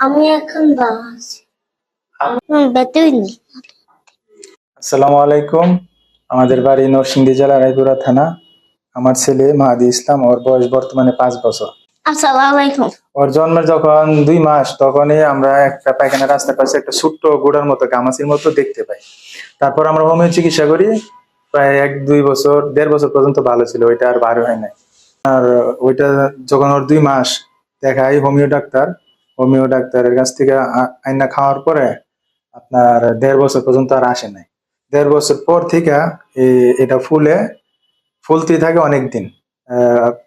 আমি এখন ভালো আছি আমি আসসালামু আলাইকুম। আমাদের বাড়ি নরসিংদী জেলা রায়পুরা থানা। আমার ছেলে মাহাদি ইসলাম ওর বয়স বর্তমানে পাঁচ বছর। আসসালামু আলাইকুম। ওর জন্মের যখন দুই মাস তখনই আমরা একটা পায়খানা রাস্তার পাশে একটা ছোট্ট গোড়ার মতো গামাসির মতো দেখতে পাই। তারপর আমরা হোমিও চিকিৎসা করি। প্রায় এক দুই বছর দেড় বছর পর্যন্ত ভালো ছিল ওইটা আর বার হয় নাই। আর ওইটা যখন ওর দুই মাস দেখাই হোমিও ডাক্তার হোমিও ডাক্তারের কাছ থেকে আইনা খাওয়ার পরে আপনার দেড় বছর পর্যন্ত আর আসে নাই। দেড় বছর পর থেকে এটা ফুলে, ফুলতে থাকে অনেক দিন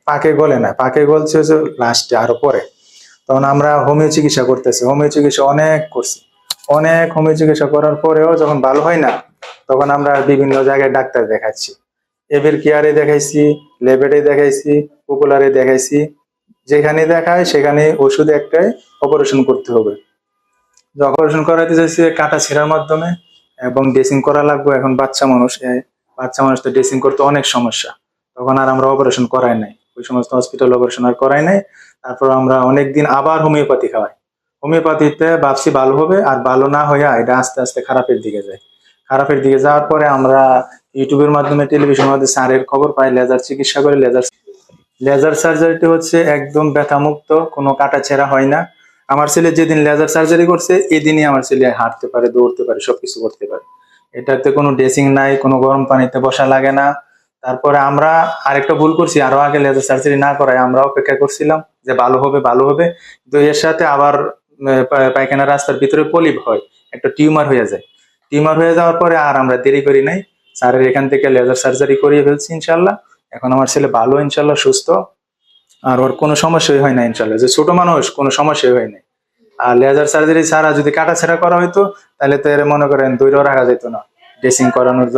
পাকে গলে না। পাকে গলছে হচ্ছে লাস্টে আরও পরে। তখন আমরা হোমিও চিকিৎসা করতেছি। হোমিও চিকিৎসা অনেক করছি। অনেক হোমিও চিকিৎসা করার পরেও যখন ভালো হয় না, তখন আমরা বিভিন্ন জায়গায় ডাক্তার দেখাচ্ছি। এভির কেয়ারে দেখাইছি লেবেটে দেখাইছি পপুলারে দেখাইছি। যেখানে দেখায় সেখানে ওষুধ একটাই অপারেশন করতে হবে। অপারেশন করাতে চাইছি কাটা ছেঁড়ার মাধ্যমে এবং ড্রেসিং করা লাগবে। এখন বাচ্চা মানুষ বাচ্চা মানুষ তো ড্রেসিং করতে অনেক সমস্যা। তখন আর আমরা অপারেশন করাই নাই। ওই সমস্ত হসপিটাল অপারেশন আর করাই নাই। তারপর আমরা অনেকদিন আবার হোমিওপ্যাথি খাওয়াই। হোমিওপ্যাথিতে ভাবছি ভালো হবে আর ভালো না হইয়া এটা আস্তে আস্তে খারাপের দিকে যায়। খারাপের দিকে যাওয়ার পরে আমরা ইউটিউবের মাধ্যমে টেলিভিশনের মাধ্যমে স্যারের খবর পাই লেজার চিকিৎসা করে লেজার লেজার সার্জারিটি হচ্ছে একদম ব্যথামুক্ত, কোনো কাটা ছেঁড়া হয় না। আমার ছেলে যেদিন লেজার সার্জারি করছে, এদিনই আমার ছেলে হাঁটতে পারে, দৌড়তে পারে, সবকিছু করতে পারে। এটাতে কোনো ড্রেসিং নাই, কোনো গরম পানিতে বসা লাগে না। তারপরে আমরা আরেকটা ভুল করছি, আরও আগে লেজার সার্জারি না করায় আমরা অপেক্ষা করছিলাম যে ভালো হবে ভালো হবে। তো এর সাথে আবার পায়খানা রাস্তার ভিতরে পলিপ হয়, একটা টিউমার হয়ে যায়। টিউমার হয়ে যাওয়ার পরে আর আমরা দেরি করি নাই। স্যারের এখান থেকে লেজার সার্জারি করিয়ে ফেলছি, ইনশাল্লাহ। এখন আমার ছেলে ভালো, ইনশাল্লাহ সুস্থ। আর ওর কোনো সমস্যাই হয় না, ইনশাল্লাহ। যে ছোট মানুষ, কোনো সমস্যাই হয় না। আর লেজার সার্জারি ছাড়া যদি কাটা ছেঁড়া করা হইতো, তাহলে তো এর মনে করেন দৈর্ঘ্য রাখা যেত না। ড্রেসিং করানোর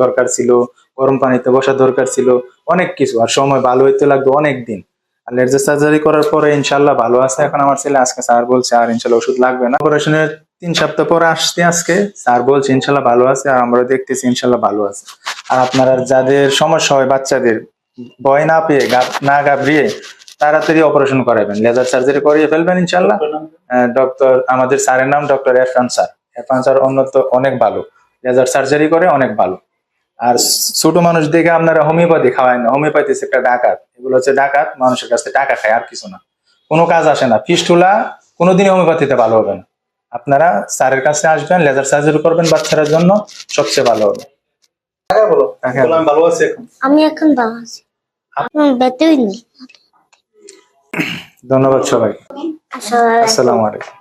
দরকার ছিল, গরম পানিতে বসার দরকার ছিল, অনেক কিছু। আর সময় ভালো হইতে লাগতো অনেক দিন। আর লেজার সার্জারি করার পরে ইনশাল্লাহ ভালো আছে। এখন আমার ছেলে আজকে স্যার বলছে, আর ইনশাল্লাহ ওষুধ লাগবে না। অপারেশনের তিন সপ্তাহ পরে আসছে আজকে। স্যার বলছে, ইনশাল্লাহ ভালো আছে, আর আমরা দেখতেছি, ইনশাল্লাহ ভালো আছে। আর আপনারা যাদের সমস্যা হয়, বাচ্চাদের ভয় না পেয়ে না ঘাবড়িয়ে তাড়াতাড়ি অপারেশন করাবেন। লেজার সার্জারি করিয়ে ফেলবেন, ইনশাল্লাহ। ডক্টর আমাদের স্যারের নাম doctor Erfan sir. Erfan sir অন্যত অনেক ভালো। লেজার সার্জারি করে অনেক ভালো। আর ছোট মানুষ দেখে আপনারা হোমিওপ্যাথি খাওয়ায় না। হোমিওপ্যাথি একটা ডাকাত। এগুলো হচ্ছে ডাকাত, মানুষের কাছে টাকা খায়, আর কিছু না। কোনো কাজ আসে না। ফিস্টুলা কোনোদিনই হোমিওপ্যাথিতে ভালো হবে না। আপনারা স্যারের কাছে আসবেন লেজার সার্জারি করবেন বাচ্চাদের জন্য সবচেয়ে ভালো হবে। টাকা বলো আমি ভালো আছি এখন। আমি এখন ভালো আছি। আমি ব্যথা ধন্যবাদ সবাই আসসালামু আলাইকুম।